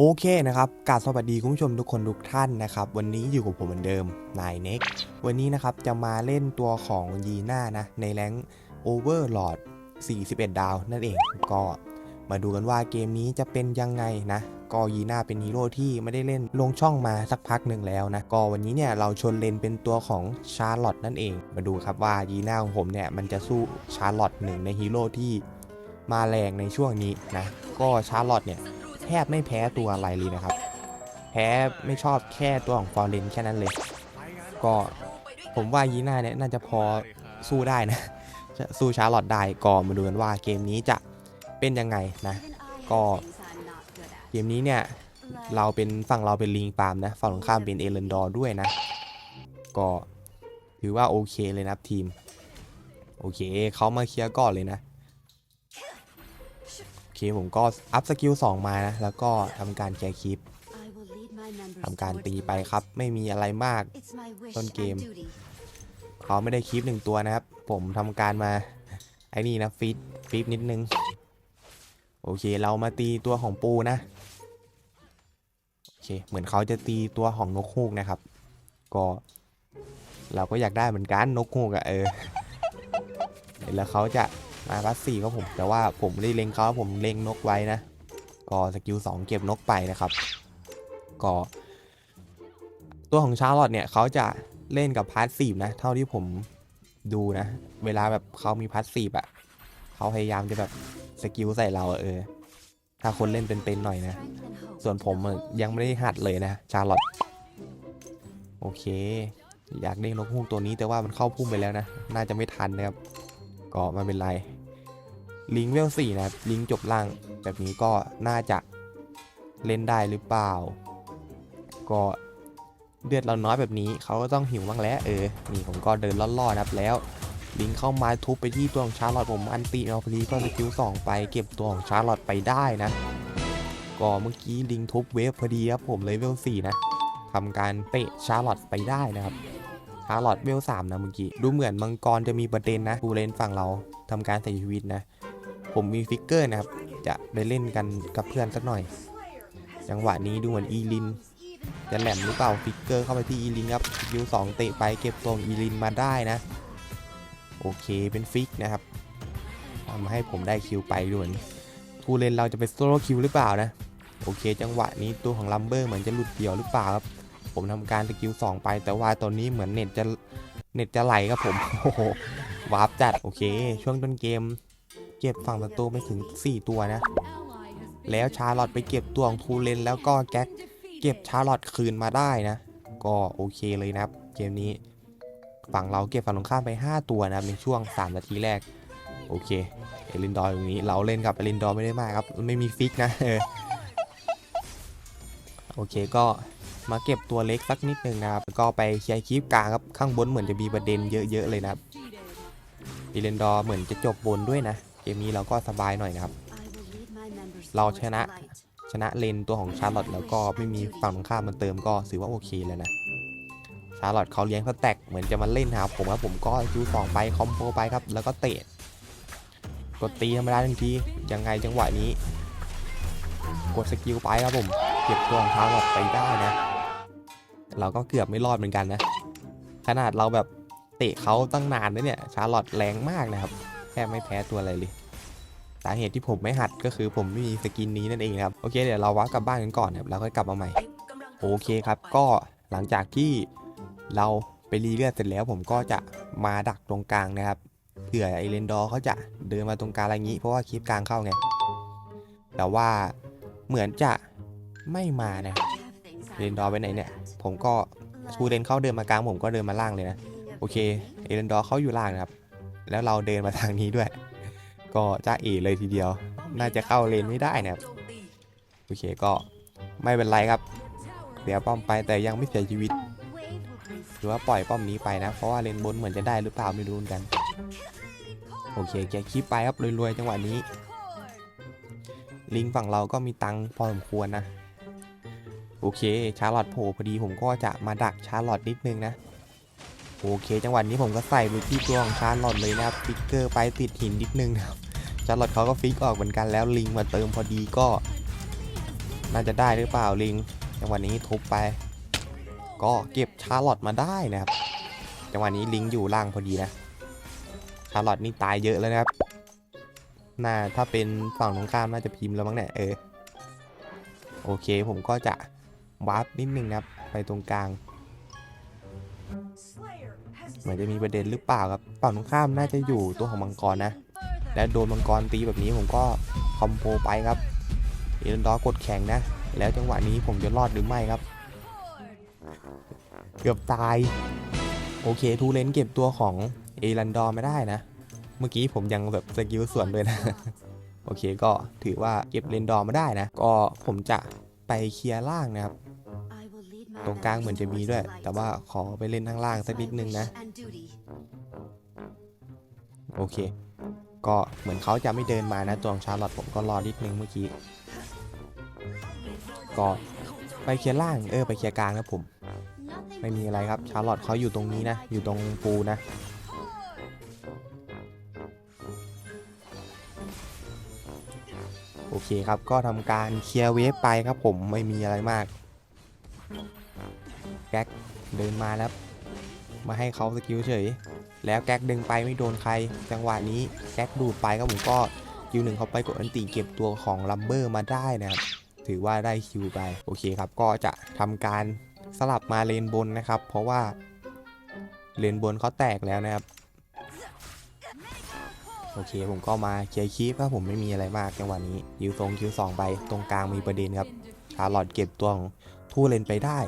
โอเคนะครับกาบสวัสดีคุณผู้ชมทุกคนทุกท่านนะครับ วันนี้อยู่กับผมเหมือนเดิมนายเน็กวันนี้นะครับจะมาเล่นตัวของยีน่านะ ในแรงโอเวอร์ลอด41 ดาวนั่นเองก็มาดูกันว่าเกมนี้จะเป็นยังไงนะก็ยีน่าเป็นฮีโร่ที่ไม่ได้เล่นลงช่องมาสักพักหนึ่งแล้วนะก็วันนี้เนี่ยเราชนเลนเป็นตัวของชาร์ลอตนั่นเอง มาดูครับว่ายีน่าของผมเนี่ยมันจะสู้ชาร์ลอตหนึ่งในฮีโร่ที่มาแรงในช่วงนี้นะก็ชาร์ลอตเนี่ย ทบไม่แพ้ตัวไรเลยนะครับ แพ้ไม่ชอบแค่ตัวของฟอร์เรนแค่นั้นเลย ก็ผมว่ายีน่าเนี่ยน่าจะพอสู้ได้นะจะสู้ชาร์ลอตได้ก็มาดูกันว่าเกมนี้จะเป็นยังไงนะ ก็เกมนี้เนี่ยเราเป็นฝั่งเราเป็นลิงฟาร์มนะฝั่งตรงข้ามเป็นเอเลนดอร์ด้วยนะ ก็ถือว่าโอเคเลยนะทีม โอเคเขามาเคลียร์ก่อนเลยนะ เคผมก็อัพสกิล2มานะ แล้วก็ทำการแกร์คลิปทำการตีไปครับ ไม่มีอะไรมากต้นเกมเขาไม่ได้คลิปหนึ่งตัวนะครับ ผมทำการมาไอ้นี่นะฟีดฟีดนิดนึง โอเคเรามาตีตัวของปูนะ โอเค เหมือนเขาจะตีตัวของนกฮูกนะครับ ก็เราก็อยากได้เหมือนกันนกฮูกอะเออแล้วเขาจะ มาพัสสี่ก็ผมแต่ว่าผมได้เล็งเขาผมเล็งนกไว้นะ ก็สกิล2เก็บนกไปนะครับ ก็ ตัวของชาร์ลอตเนี่ยเขาจะเล่นกับพาสซีฟนะ เท่าที่ผมดูนะ เวลาแบบเขามีพาสซีฟอะเขาพยายามจะแบบสกิลใส่เราเออ ถ้าคนเล่นเป็นๆหน่อยนะ ส่วนผมยังไม่ได้หัดเลยนะชาร์ลอตโอเค อยากเล่นนกฮูกตัวนี้แต่ว่ามันเข้าพุ่มไปแล้วนะ น่าจะไม่ทันนะครับ ก็ไม่เป็นไร ลิงเวลสี่นะครับ ลิงจบล่างแบบนี้ก็น่าจะเล่นได้หรือเปล่า ก็เลือดเราน้อยแบบนี้เขาก็ต้องหิวบ้างแล้วเออ นี่ผมก็เดินล่อๆนะครับแล้ว ลิงเข้ามาทุบไปที่ตัวของชาร์ลอตผมอันตีเอาพอดีก็สกิลสองไปเก็บตัวของชาร์ลอตไปได้นะ ก็เมื่อกี้ลิงทุบเวฟพอดีครับผมเลยเวลสี่นะทำการเตะชาร์ลอตไปได้นะครับชาร์ลอตเวลสามนะเมื่อกี้ดูเหมือนมังกรจะมีประเด็นนะผู้เล่นฝั่งเราทำการเสียชีวิตนะ ผมมีฟิกเกอร์นะครับ จะไปเล่นกันกับเพื่อนสักหน่อย จังหวะนี้ดูเหมือนอีลิน จะแหลมหรือเปล่าฟิกเกอร์เข้าไปที่อีลินครับคิวสองเตะไปเก็บตัวองอีลินมาได้นะ โอเคเป็นฟิกนะครับทำให้ผมได้คิวไปด้วยผู้เล่นเราจะไปโซโล่คิวหรือเปล่านะ โอเค จังหวะนี้ตัวของลัมเบอร์เหมือนจะหลุดเดี่ยวหรือเปล่าครับ ผมทำการสกิล2ไป แต่ว่าตอนนี้เหมือนเน็ตจะเน็ตจะไหลครับผม โอ้โหวาร์ปจัด โอเค ช่วงต้นเกม เก็บฝั่งประตูไปถึง 4 ตัวนะ แล้วชาร์ลอตไปเก็บตัวของทูเลนแล้วก็แก๊กเก็บชาร์ลอตคืนมาได้นะ ก็โอเคเลยนะครับ เกมนี้ฝั่งเราเก็บฝั่งตรงข้ามไป 5 ตัวนะครับในช่วง 3 นาทีแรก โอเค เอลินดอร์ตรงนี้เราเล่นกับเอลินดอร์ไม่ได้มากครับ ไม่มีฟิกนะเออโอเคก็มาเก็บตัวเล็กสักนิดนึงนะครับแล้วก็ไปเคลียร์คลิปกลางครับ ข้างบนเหมือนจะมีประเด็นเยอะๆเลยนะครับเอลินดอร์เหมือนจะจบบนด้วยนะเก มนี้เราก็สบายหน่อยนะครับ เราชนะชนะเลนตัวของชาร์ลอตแล้วก็ไม่มีฝั่งตรงข้ามมาเติมก็ถือว่าโอเคแล้วนะชาร์ลอตเขาเลี้ยงสแต็กเหมือนจะมาเล่นหาผมครับผมก็คิวสองไปคอมโบไปครับ แล้วก็เตะกดตีธรรมดาทันทียังไงจังหวะนี้ กดสกิลไปครับผมเก็บตัวของชาร์ลอตไปได้นะ เราก็เกือบไม่รอดเหมือนกันนะ ขนาดเราแบบเตะเขาตั้งนานนะเนี่ยชาร์ลอตแรงมากนะครับ บไม่แพ้ตัวอะไรเลยสาเหตุที่ผมไม่หัดก็คือผมไม่มีสกินนี้นั่นเองครับโอเคเดี๋ยวเราวักกลับบ้านกันก่อนนะครับแล้วค่อยกลับมาใหม่โอเคครับก็หลังจากที่เราไปรีเลือดเสร็จแล้ว ผมก็จะมาดักตรงกลางนะครับเผื่อไอเลนดอร์เขาจะเดินมาตรงกลางอะไรงี้ เพราะว่าคลิปกลางเข้าไงแต่ว่าเหมือนจะไม่มานะเอเลนดอร์ไปไหนเนี่ย ผมก็ชูเลนเข้าเดินมากลางผมก็เดินมาล่างเลยนะ โอเค เอเลนดอร์เขาอยู่ล่างนะครับ แล้วเราเดินมาทางนี้ด้วย ก็จ้าเอ๋เลยทีเดียว น่าจะเข้าเลนไม่ได้นะครับ โอเคก็ไม่เป็นไรครับ เสียป้อมไปแต่ยังไม่เสียชีวิต หรือว่าปล่อยป้อมนี้ไปนะ เพราะว่าเลนบนเหมือนจะได้หรือเปล่าไม่รู้เหมือนกัน โอเคแกคลิปไปครับรวยๆจังหวะนี้ ลิงฝั่งเราก็มีตังพอสมควรนะ โอเค ชาร์ลอตโผล่พอดีผมก็จะมาดักชาร์ลอตนิดนึงนะ โอเคจังหวะนี้ผมก็ใส่ไปที่ตัวของชาร์ลอตเลยนะครับฟิกเกอร์ไปติดหินนิดนึงนะครับชาร์ลอตเขาก็ฟิกออกเหมือนกันแล้วลิงมาเติมพอดีก็ น่าจะได้หรือเปล่าลิงจังหวะนี้ทุบไป ก็เก็บชาร์ลอตมาได้นะครับจังหวะนี้ลิงอยู่ล่างพอดีนะชาร์ลอตนี่ตายเยอะแล้วนะครับน่าถ้าเป็นฝั่งตรงข้ามน่าจะพิมพ์แล้วมั้งเนี่ยเออโอเคผมก็จะวาร์ปนิดนึงนะครับไปตรงกลาง เหมือนจะมีประเด็นหรือเปล่าครับฝั่งตรงข้ามน่าจะอยู่ตัวของมังกรนะ และโดนมังกรตีแบบนี้ผมก็คอมโบไปครับเอรันดอร์กดแข็งนะ แล้วจังหวะนี้ผมจะรอดหรือไม่ครับ เกือบตาย โอเคทูเลนเก็บตัวของเอรันดอร์ไม่ได้นะ เมื่อกี้ผมยังแบบสกิลส่วนด้วยนะ โอเคก็ถือว่าเก็บเลนดอร์มาได้นะ ก็ผมจะไปเคลียร์ล่างนะครับ ตรงกลางเหมือนจะมีด้วย แต่ว่าขอไปเล่นข้างล่างสักนิดนึงนะ โอเค ก็เหมือนเขาจะไม่เดินมานะตัวของชาร์ลอตผมก็รอนิดนึงเมื่อกี้ ก็ไปเคลียร์ล่างเออไปเคลียร์กลางครับผม ไม่มีอะไรครับชาร์ลอตเขาอยู่ตรงนี้นะ อยู่ตรงปูนะโอเคครับ ก็ทำการเคลียร์เวฟไปครับผมไม่มีอะไรมาก แก๊กเดินมาแล้วมาให้เขาสกิลเฉย แล้วแก๊กดึงไปไม่โดนใคร จังหวะนี้แก๊กดูดไปครับผมก็คิวหนึ่งเขาไปกดอันติเก็บตัวของลัมเบอร์มาได้นะครับ ถือว่าได้คิวไป โอเคครับ ก็จะทำการสลับมาเลนบนนะครับ เพราะว่าเลนบนเขาแตกแล้วนะครับ โอเคผมก็มาเคลียร์คีปครับผมไม่มีอะไรมากจังหวะนี้คิวทรงคิวสองไปตรงกลางมีประเด็นครับชาร์ลอตเก็บตัวของทู่เลนไปได้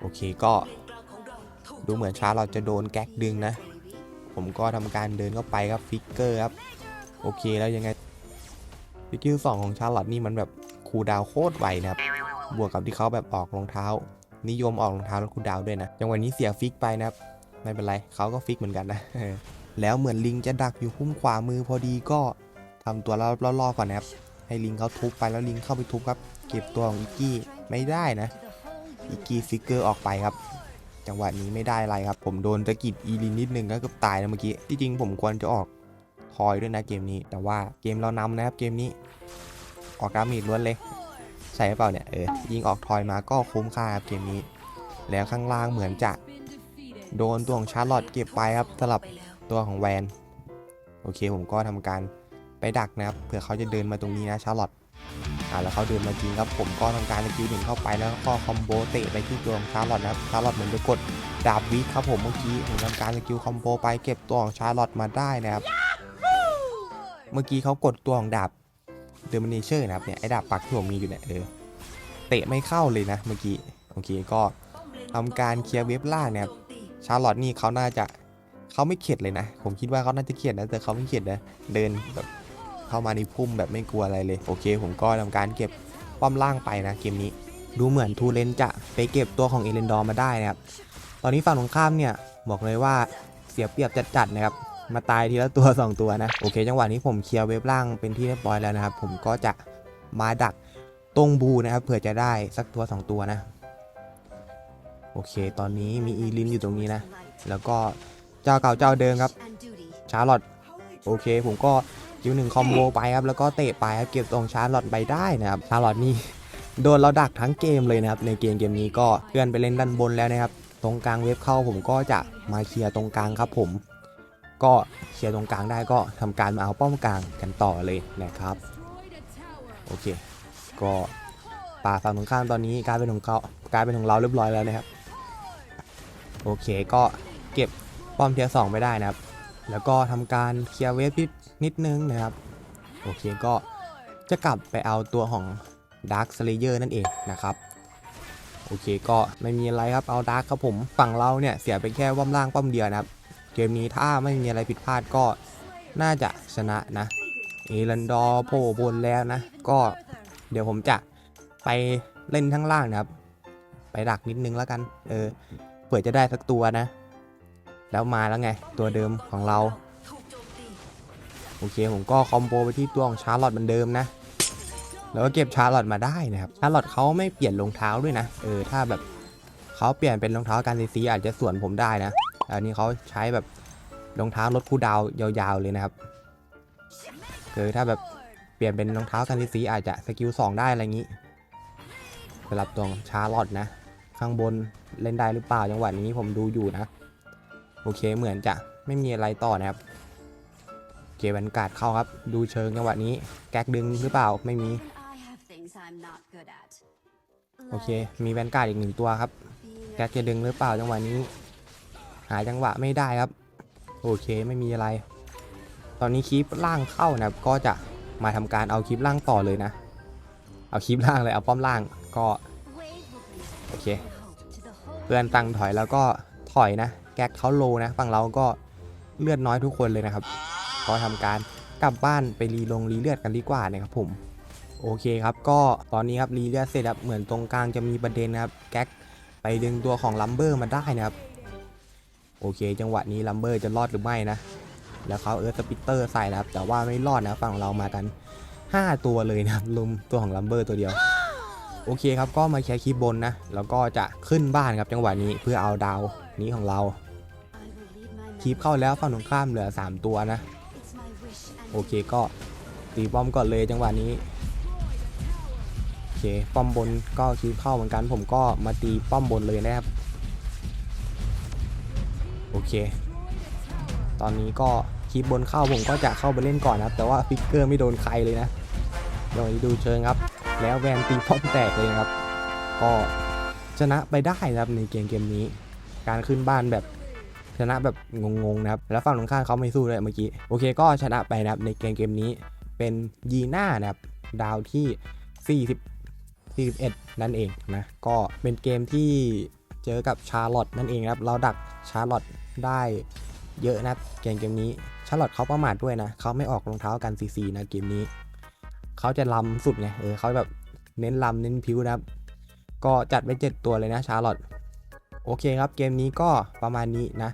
โอเคก็ดูเหมือนชาร์ลอตจะโดนแก๊กดึงนะ ผมก็ทำการเดินเข้าไปครับฟิกเกอร์ครับ โอเคแล้วยังไงสกิลสองของชาร์ลอตนี่มันแบบคูดาวโคตรไวนะครับ บวกกับที่เขาแบบออกรองเท้า นิยมออกรองเท้าแล้วคูดาวด้วยนะจังหวะนี้เสียฟิกไปนะครับ ไม่เป็นไรเขาก็ฟิกเหมือนกันนะ แล้วเหมือนลิงจะดักอยู่พุ่มขวามือพอดีก็ทำตัวล่อๆก่อนนะครับ ให้ลิงเขาทุบไปแล้วลิงเข้าไปทุบครับ เก็บตัวของอิกกี้ไม่ได้นะ อิกกี้ฟิกเกอร์ออกไปครับ จังหวะนี้ไม่ได้อะไรครับ ผมโดนตะกิดอีลินนิดนึงก็เกือบตายนะเมื่อกี้ที่จริงผมควรจะออกทอยด้วยนะเกมนี้ แต่ว่าเกมเรานำนะครับเกมนี้ ออกกามีดล้วนเลยใช่หรือเปล่าเนี่ยเออยิงออกทอยมาก็คุ้มค่าครับเกมนี้ แล้วข้างล่างเหมือนจะโดนตัวของชาร์ลอตเก็บไปครับสลับตัวของแวนโอเคผมก็ทำการไปดักนะครับเผื่อเขาจะเดินมาตรงนี้นะชาร์ลอต อ่าแล้วเขาเดินมาจริงครับผมก็ทำการสกิลหนึ่งเข้าไปแล้วก็คอมโบเตะไปที่ตัวของชาร์ลอตนะครับชาร์ลอตเหมือนจะกดดาบวิกครับผมเมื่อกี้ผมทำการสกิลคอมโบไปเก็บตัวของชาร์ลอตมาได้นะครับเมื่อกี้เขากดตัวของดาบเดอร์มินเชอร์นะครับเนี่ยไอ้ดาบปักที่ผมมีอยู่เนี่ยเออเตะไม่เข้าเลยนะเมื่อกี้โอเคก็ทำการเคลียร์เว็บล่างเนี่ยครับชาร์ลอตนี่เขาน่าจะเขาไม่เข็ดเลยนะ ผมคิดว่าเขาน่าจะเข็ดนะแต่เขาไม่เข็ดนะเดินแบบ เข้ามาในพุ่มแบบไม่กลัวอะไรเลย โอเค ผมก็ทำการเก็บป้อมล่างไปนะเกมนี้ ดูเหมือนทูเลนจะไปเก็บตัวของเอเลนดอร์มาได้นะครับ ตอนนี้ฝั่งตรงข้ามเนี่ยบอกเลยว่าเสียเปรียบจัดๆนะครับ มาตายทีละตัว 2 ตัวนะ โอเค จังหวะนี้ผมเคลียร์เว็บล่างเป็นที่เรียบร้อยแล้วนะครับ ผมก็จะมาดักตรงบูนะครับเผื่อจะได้สักตัว 2 ตัวนะ โอเค ตอนนี้มีอีลินอยู่ตรงนี้นะ แล้วก็เจ้าเก่าเจ้าเดิมครับชาร์ลอตโอเค ผมก็ ยิวหนึ่งคอมโบไปครับแล้วก็เตะไปครับเก็บตรงชาร์ลอตไปได้นะครับชาร์ลอตนี่โดนเราดักทั้งเกมเลยนะครับในเกมเกมนี้ก็เพื่อนไปเล่นด้านบนแล้วนะครับตรงกลางเว็บเข้าผมก็จะมาเคลียร์ตรงกลางครับผม ก็เคลียร์ตรงกลางได้ก็ทำการมาเอาป้อมกลางกันต่อเลยนะครับโอเค ก็ป่าฝั่งตรงข้ามตอนนี้กลายเป็นของเขากลายเป็นของเราเรียบร้อยแล้วนะครับ โอเคก็เก็บป้อมเทียร์สองไปได้นะครับ แล้วก็ทำการเคลียร์เวฟนิดนิดนึงนะครับ โอเคก็จะกลับไปเอาตัวของ Dark Slayer นั่นเองนะครับ โอเคก็ไม่มีอะไรครับเอา Dark ครับผมฝั่งเราเนี่ยเสียไปแค่ป้อมล่างป้อมเดียวนะครับ เกมนี้ถ้าไม่มีอะไรผิดพลาดก็น่าจะชนะนะเอรันดอร์โผล่บนแล้วนะ ก็เดี๋ยวผมจะไปเล่นข้างล่างนะครับ ไปดักนิดนึงแล้วกัน เออเผื่อจะได้สักตัวนะ แล้วมาแล้วไง ตัวเดิมของเรา โอเคผมก็คอมโบไปที่ตัวของชาร์ลอตเหมือนเดิมนะ แล้วก็เก็บชาร์ลอตมาได้นะครับชาร์ลอตเขาไม่เปลี่ยนรองเท้าด้วยนะ เออถ้าแบบเขาเปลี่ยนเป็นรองเท้าการซีซีอาจจะสวนผมได้นะ อันนี้เขาใช้แบบรองเท้าลดคู่ดาวยาวๆเลยนะครับคือถ้าแบบเปลี่ยนเป็นรองเท้ากันซีซีอาจจะสกิล2ได้อะไรอย่างนี้สำหรับตัวชาร์ลอตนะ ข้างบนเล่นได้หรือเปล่าจังหวะนี้ผมดูอยู่นะ โอเคเหมือนจะไม่มีอะไรต่อนะครับเกวันการ์ดเข้าครับ ดูเชิงจังหวะนี้ แก๊กดึงหรือเปล่าไม่มี โอเค มีแวนการ์ดอีกหนึ่งตัวครับ แก๊กจะดึงหรือเปล่าจังหวะนี้ หาจังหวะไม่ได้ครับ โอเคไม่มีอะไร ตอนนี้คลิปล่างเข้านะครับ ก็จะมาทำการเอาคลิปล่างต่อเลยนะ เอาคลิปล่างเลยเอาป้อมล่างก็ โอเคเพื่อนตังถอยแล้วก็ถอยนะ ก๊กเขาโลนะฝั่งเราก็เลือดน้อยทุกคนเลยนะครับ ก็ทำการกลับบ้านไปรีลงรีเลือดกันดีกว่านะครับผมโอเคครับก็ตอนนี้ครับรีเลือดเสร็จครับเหมือนตรงกลางจะมีประเด็นนะครับแก๊กไปดึงตัวของลัมเบอร์มาได้นะครับโอเค จังหวะนี้ลัมเบอร์จะรอดหรือไม่นะ แล้วเขาเอิร์ธสปิเตอร์ใส่นะครับ แต่ว่าไม่รอดนะฝั่งเรามากัน 5 ตัวเลยนะครับลุมตัวของลัมเบอร์ตัวเดียว โอเคครับก็มาแค่คลิปบนนะ แล้วก็จะขึ้นบ้านครับจังหวะนี้เพื่อเอาดาวนี้ของเรา คลิป men. เข้าแล้วฝั่งตรงข้ามเหลือ 3 ตัวนะ It's my wish and โอเคก็ตีป้อมก่อนเลยจังหวะนี้โอเคป้อมบนก็คลิปเข้าเหมือนกัน ผมก็มาตีป้อมบนเลยนะครับ โอเค ตอนนี้ก็คลิปบนเข้าผมก็จะเข้าไปเล่นก่อนนะครับ แต่ว่าฟิกเกอร์ไม่โดนใครเลยนะเดี๋ยวดูเชิงครับ แล้วแวนตีป้อมแตกเลยนะครับ ก็ชนะไปได้นะครับในเกมเกมนี้ การขึ้นบ้านแบบ ชนะแบบงงๆนะครับแล้วฝั่งตรงข้ามเขาไม่สู้เลยเมื่อกี้โอเคก็ชนะไปนะครับในเกมเกมนี้เป็นยีน่านะครับดาวที่ 40 41 นั่นเองนะก็เป็นเกมที่เจอกับชาร์ลอตนั่นเองนะครับเราดักชาร์ลอตได้เยอะนะเกมเกมนี้ชาร์ลอตเขาประมาทด้วยนะเขาไม่ออกรองเท้ากันซีซีนะเกมนี้เขาจะลำสุดไงเออเขาแบบเน้นลำเน้นพิวนะครับ ก็จัดไว้7ตัวเลยนะชาร์ลอตโอเคครับเกมนี้ก็ประมาณนี้นะ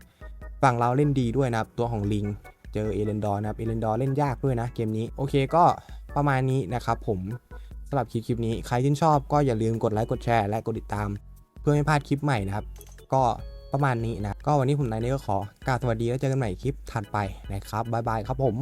ฝั่งเราเล่นดีด้วยนะครับ ตัวของลิง เจอเอเลนดอร์นะครับ เอเลนดอร์เล่นยากด้วยนะเกมนี้ โอเคก็ประมาณนี้นะครับผมสำหรับคลิปคลิปนี้ ใครที่ชอบก็อย่าลืมกดไลค์ กดแชร์ และกดติดตาม เพื่อไม่พลาดคลิปใหม่นะครับ ก็ประมาณนี้นะ ก็วันนี้ผมนายเนก็ขอกล่าวสวัสดีแล้วเจอกันใหม่คลิปถัดไปนะครับ บ๊ายบายครับผม